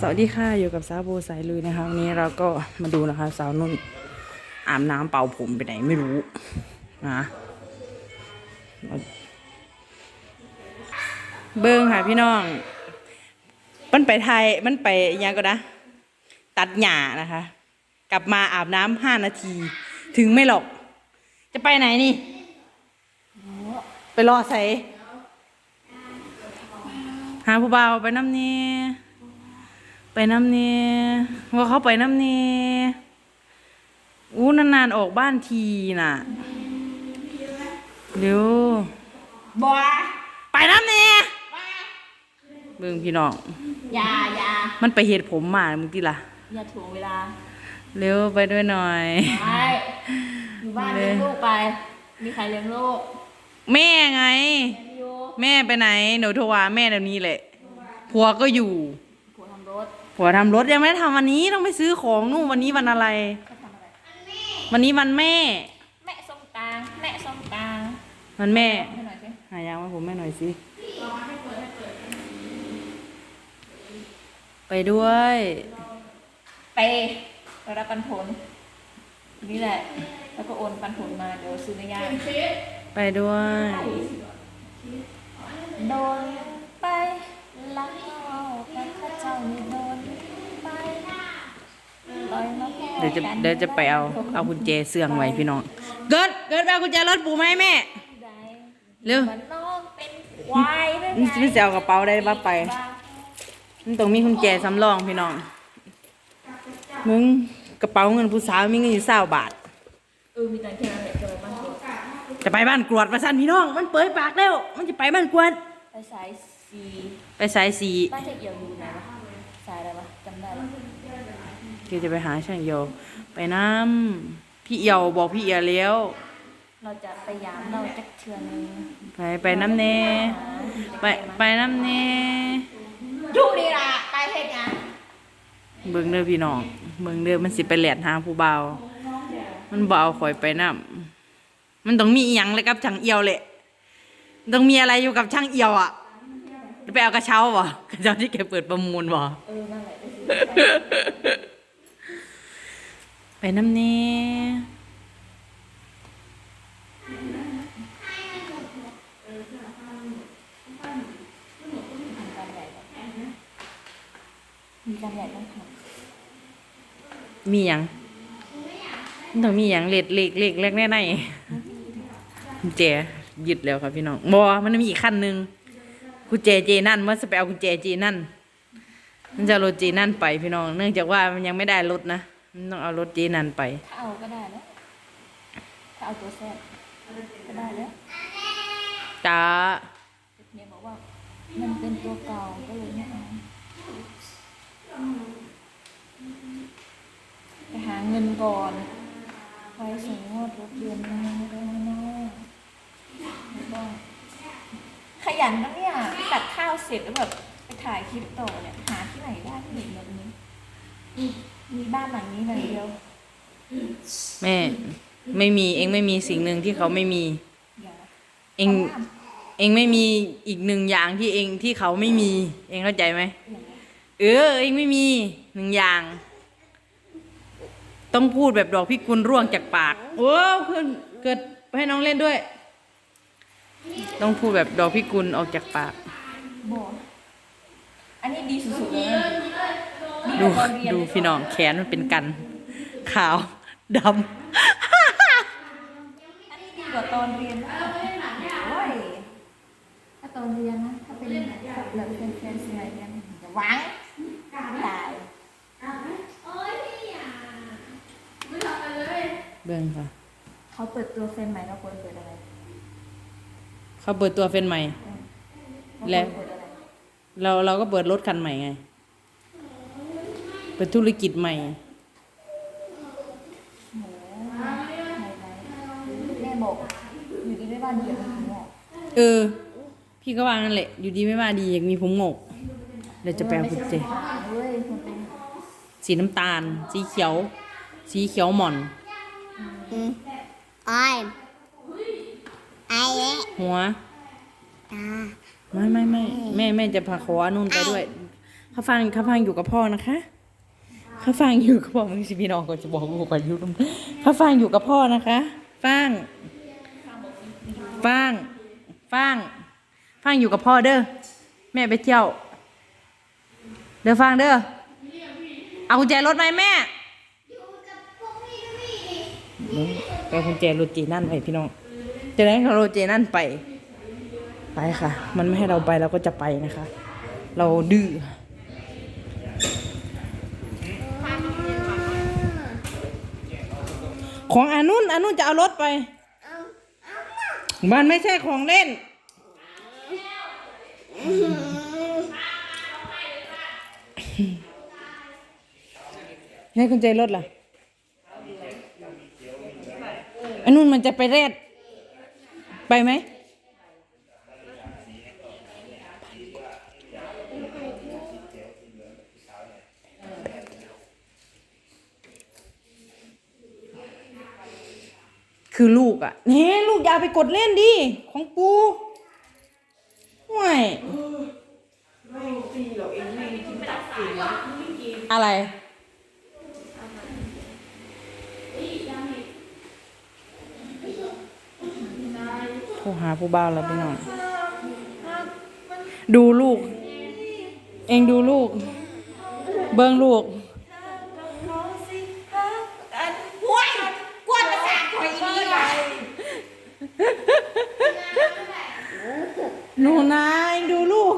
สวัสดีค่ะอยู่กับสาวโบสายลุยนะคะวันนี้เราก็มาดูนะคะ สาวนุ่นอาบน้ำเป่าผมไปไหนไม่รู้นะเบิ้งค่ะพี่น้อง มันไปไทยมันไปยังก็นะ ตัดหญ้านะคะ กลับมาอาบน้ำห้านาที ถึงไม่หรอก จะไปไหนนี่ ไปรอใส่หาผู้บ่าวไปน้ำเนี ไปน้ำเนีว่าเขาไปน้ำเนีอู้นานๆออกบ้านทีน่ะเดี๋ยวบัวไปน้ำเนีเบิ่งพี่น้องอย่าอย่ามันไปเห็ดผมมามึงที่ล่ะอย่าถ่วงเวลาเร็วไปด้วยหน่อยไปอยู่บ้านเลยเลี้ยงลูกไป มีใครเลี้ยงลูกแม่ไงอยู่แม่ไปไหนหนูโทรหาแม่เดี๋ยวนี้แหละผัวก็อยู่ผัวทำรถ ผัวทำรถยังไม่ได้ทำวันนี้ต้องไปซื้อของนู่นวันนี้วันอะไรเขาทำอะไรวันนี้วันแม่ แม่ส้มตางแม่ส้มตางวันแม่ ให้หน่อยสิหายางมาผมแม่หน่อยสิไปด้วย ไปไปรับปันผล นี่แหละ แล้วก็โอนปันผลมาเดี๋ยวซื้อเนื้อย่างไปด้วย โดนไปลักเอาไปข้าเจ้านี่โดนไปลอยมาแค่ เดี๋ยวจะเดี๋ยวจะไปเอาเอากุญแจเสื่องไว้พี่น้อง เกิดเกิดไปเอากุญแจรถปู่ไหมาให้แม่ใดเร็วมันน้องเป็นควายด้วยมันไงมันจะเอากระเป๋าได้ปะไปมันต้องมีกุญแจสำรองพี่น้อง มึงกระเป๋าเงินผู้สาวมีเงินอยู่เศร้าบาทเออมีตังค์แค่นั้นแหละจะไปบ้านกูจะไปบ้านกรวดมาสั่นพี่น้อง มันเปิดปากแล้ว มันจะไปบ้านกรวดไปสายสีไปสายสีบ้านเจ๊เอี่ยวอยู่ไหนวะสายอะไรวะจำได้ แล้วคือจะไปหาช่างเอียว ไปน้ำพี่เอียวบอกพี่เอียวแล้ว เราจะไปยามเราจักเทือนนึงไปไปน้ำเนไปไปน้ำเนอยู่ดีละไปเฮ็ดงานเบิ่งเด้อพี่น้องเบิ่งเด้อมันสิไปแหลดหาผู้เบาวมันบ่เอาข่อยไปน้ำมันต้องมีอีหยังเลยกับช่างเอียวแหละต้องมีอะไรอยู่กับช่างเอียวอะไปเอากระเช้าบ่กระเช้าที่แกเปิดประมูลบ่เออนั่นแหละไปสิไป น้ำเนมีการใหญ่ต้องทมีหยังมันต้องมีหยังเล็ดเล็กเล็กเล็กแน่ในกุญแจยึดแล้วครับพี่น้องบ่มันมีอีกขั้นหนึ่งกุญแจเจนั่นมันจะไปเอากุญแจเจนั่นมันจะเอารถเจนั่นไปพี่น้อง เนื่องจากว่ามันยังไม่ได้รถนะมัน ต้องเอารถเจนั่นไปำถ้าเอาก็ได้แล้วถ้าเอาตัวแซ่บก็ได้แล้วจ้าเมียบอกว่ามันเป็นตัวเก่าก็เลยไม่เอาไปหาเงินก่อนไว้ส่งงวดรถเดือนหน้าได้ไหมไม่ต้องขยันนะเนี่ยตัดข้าวเสร็จแล้วแบบไปถ่ายคลิปต่อเนี่ยหาที่ไหนได้ที่เห็นแบบนี้ มีมีบ้านหลังนี้หลังเดียว แม่ ไม่มีเองไม่มีสิ่งหนึ่งที่เขาไม่มีอย่าเองเองไม่มีอีกหนึ่งอย่างที่เองที่เขาไม่มี เองเข้าใจไหมอย่างนี้เออ เองไม่มีหนึ่งอย่าง ต้องพูดแบบดอกพิกุลร่วงจากปากโอ้เพื่อนเกิดให้น้องเล่นด้วย ต้องพูดแบบดอกพิกุลออกจากปากบอกอันนี้ดีสุดๆเลยนะ ดูกว่าตอนเรียนดูพี่น้องแขนมันเป็นกัน ขาวดอันนี้ดีกว่าตอนเรียนนะโอ้ยถ้าตอนเรียนนะถ้าเป็นแบบเป็นแฟนสมัยเรียนจะหวังตายำเบิ่งค่ะ เขาเปิดตัวแฟนใหม่เราควรเปิดอะไร เขาเปิดตัวเฟนใหม่เราแล้วควรเปิดอะไรเราเราก็เปิดรถคันใหม่ไง เปิดธุรกิจใหม่โหไหนๆแม่บอกอยู่ดีไม่ว่าดีอย่างนี้หรอกเออ พี่ก็ว่างั้นแหละ อยู่ดีไม่ว่าดีอยากมีผมงอกเดี๋ยวจะแปลกุญแจเว้ยมันเป็นสีน้ำตาล สีเขียว สีเขียวหม่อนอ้อยไอ้เละหัว ตาไม่ไม่ไม่แม่แม่จะพาขอนุ่นไปด้วยข้าฟังข้าฟังอยู่กับพ่อนะคะ ข้าฟังอยู่กับพ่อมึงสิพี่น้องก็จะบอกลูกกันอยู่งข้าฟังอยู่กับพ่อนะคะฟังฟังฟังฟังอยู่กับพ่อเด้อแม่ไปเที่ยว เด้อฟังเด้อเอากุญแจรถไหมแม่ไปกุญแจรถจีนั่นไปพี่น้องจะได้เขารถจีนั่นไป ไปค่ะ มันไม่ให้เราไปเราก็จะไปนะคะ เราดื้อ ของอานุนอานุนจะเอารถไป มันไม่ใช่ของเล่นให้คุณใจรถล่ะอนุ่นมันจะไปเรดไปไหม คือลูกอะ่ะเนี่ลูกอย่าไปกดเล่นดิ ของปูห่วยอะไรผู้หาผู้บ้าวแล้วพี่น้องดูลูก เองดูลูก เบิ้งลูก ห้วยกวนประสาทข่อยอีนี่ว่ะ หนูนะเองดูลูก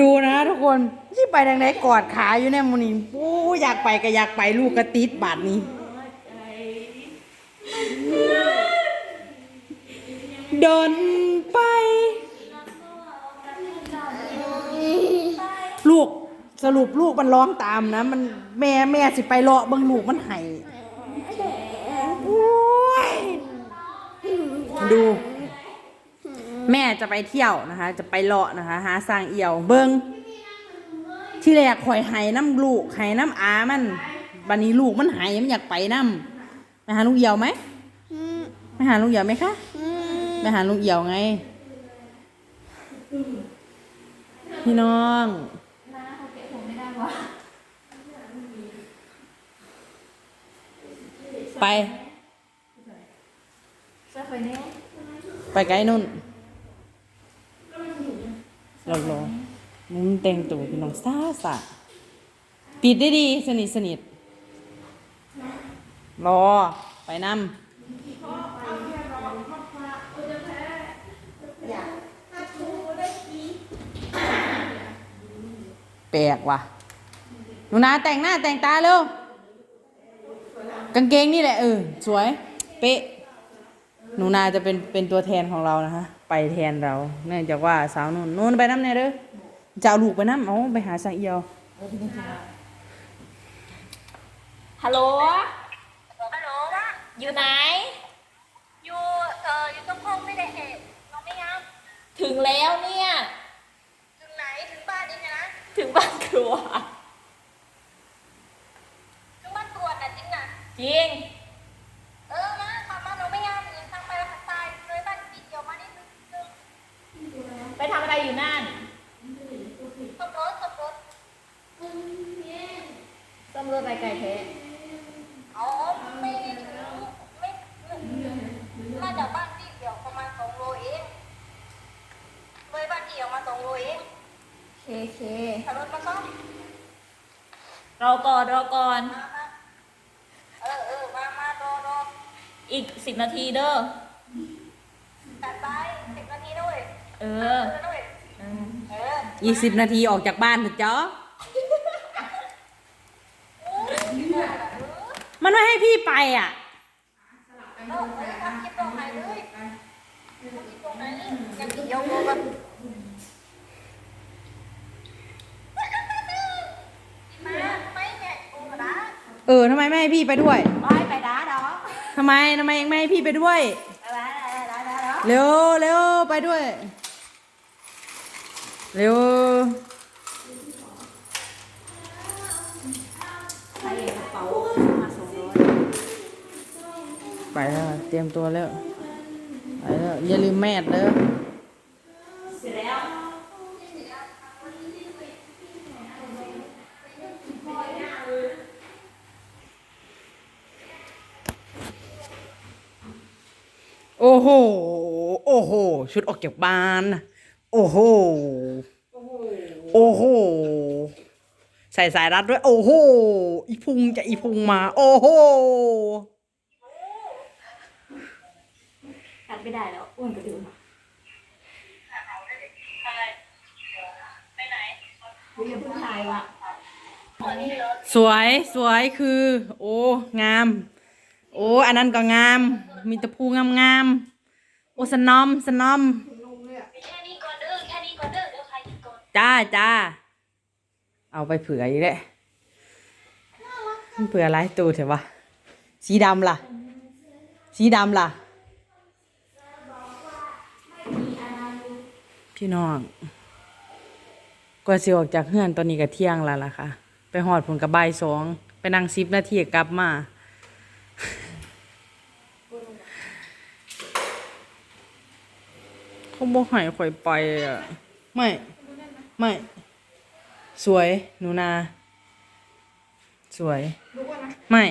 ดูนะทุกคนที่ไปทางไหนกอดขาอยู่เนี่ยมูนี่ปู้อยากไปก็อยากไปลูกกระติดบาทนี้ เดินไป ลูกสรุปลูกมันร้องตามนะ มันแม่แม่สิไปเลาะเบิ่งลูกมันไห้โอ้ยดู แม่จะไปเที่ยวนะคะ จะไปเลาะนะคะ หาสร้างเอี่ยว เบิงที่แรกข่อยไห้น้ำลูกไห้น้ำอามันบันนี้ลูกมันไห้มันอยากไปน้ำไปหาลูกเอี่ยวไหมไปหาลูกเอี่ยวไหมคะไปหาลูกเอี่ยวไง พี่น้องไปเสื้อไฟแน่ไปไกลนุ่น รอรอมุมแต่งตัวพี่น้องซาสะปิดได้ดีสนิทสนิทรอไปนำแปลกว่ะหนูนาแต่งหน้าแต่งตาเร็วกางเกงนี่แหละเออสวย เป๊ะ หนูนาจะเป็นเป็นตัวแทนของเรานะคะ ไปแทนเรา เนื่องจากว่าสาวนุ่นนุ่นไปน้ำเนี่ยเด้อจะเอาลูกไปน้ำเอาไปหาสังเอียวฮัลโหลฮัลโหลว่าอยู่ไหน อยู่เอ่ออยู่ตรงห้องไม่ได้เหตุน้องไม่ยับถึงแล้วเนี่ย ถึงไหนถึงบ้านนี่นะ ถึงบ้านครัว ถึงบ้านตรวจน่ะจริงน่ะจริง เออนะขับมาหนูไม่ยับหนีทางไปทางใต้เลยบ้านพี่เดียวมานิดนึงนึง ไปทำอะไรอยู่นั่น ขับรถขับรถ ตำรวจไปไกลแท้ อ๋อไม่ถึงไม่น่าจะบ้านพี่เดียวประมาณสองโลเองเลยบ้านพี่เดียวมาสองโลเอง เคเคขับรถมาซ่อมรอก่อนรอก่อน มามาเออเออมามารอรออีกสิบนาทีเด้อตัดไปสิบนาทีด้วยเอเอออด้วยอืมเอออีกสิบนาทีออกจากบ้านเถอะจ๊อมันไม่ให้พี่ไปอะเออเออทำคลิปตรงไหนเลยทำคลิปตรงไหนยังเดียวกูแบบมาไม่แม่กูกระดาษ เออทำไมไม่ให้พี่ไปด้วยไปไปด้าดอกทำไมทำไมยังไม่ให้พี่ไปด้วย ไปไปไปไปไปเร็วเร็วไปด้วย เร็วใส่กระเป๋ามาสองร้อยไปแล้วเตรียมตัวแล้วไปแล้วอย่าลืมแมสเด้อ เสร็จแล้ว โห โอ้โห ชุดออกจากบ้านน่ะโอ้โห โอ้โห ใส่สายรัดด้วย โอ้โห อีพุงจะอีพุงมา โอ้โห ตัดไม่ได้แล้วอ้วนกว่าเดิมไปไหนวิวเพิ่งถ่ายวะอ๋อนี่เหรอสวยสวยคือ โอ้ งาม โอ้ อันนั้นก็งาม มีแตะพูงามงามๆ โอ้สนอมสนอมแค่นี้ก่อนเด้อแค่นี้ก่อนเด้อเดี๋ยวใครกินก่อนจ้าจ้าเอาไปเผื่ออีกแล้วมันเผื่ออะไรตัวเถอะวะสีดำล่ะ สีดำล่ะ พี่น้องกว่าสิออกจากเฮือนตอนนี้ก็เที่ยงแล้วล่ะค่ะ ไปหอดผลกับบ่ายสอง ไปนั่งซิปนาทีก็กลับมา เขาบอกให้ข่อยไปอะ ไม่ ไม่ สวย หนูนา สวยไม่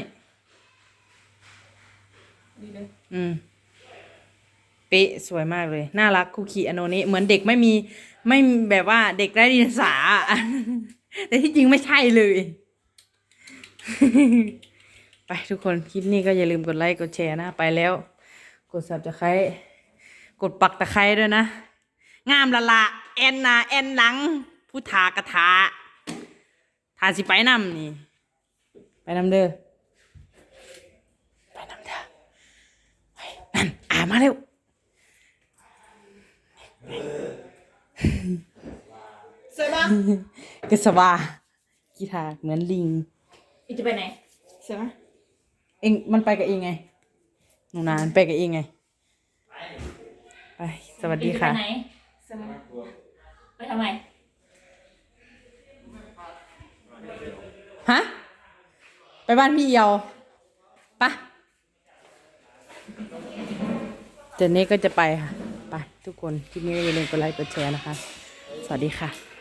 อืม เป๊ะสวยมากเลย น่ารักคุกิอโนนี้เหมือนเด็กไม่มี ไม่แบบว่าเด็กไร้เดียงสาอะ แต่ที่จริงไม่ใช่เลย ไปทุกคน คลิปนี้ก็อย่าลืมกดไลค์ กดแชร์นะ ไปแล้ว กด subscribe กดปักตะไคร้ด้วยนะ งามละละแอนหนาแอนหลัง ผู้ทากระทาทาสิไปนำนี่ ไปนำเด้อไปนำเด้อไปนั่นอ่ามาเร็วสวยปะกสบากีทาเหมือนลิง อีจะไปไหนสวยปะเองมันไปกับเองไงหนูนานไปกับเองไง ไปสวัสดีค่ะอีจไปไหนสวยปะไปทำไม ฮะ ไปบ้านพี่เอียวปะเจนนี่ก็จะไปค่ะ ไปทุกคนคลิปนี้ก็อย่าลืมกดไลค์กดแชร์นะคะ สวัสดีค่ะ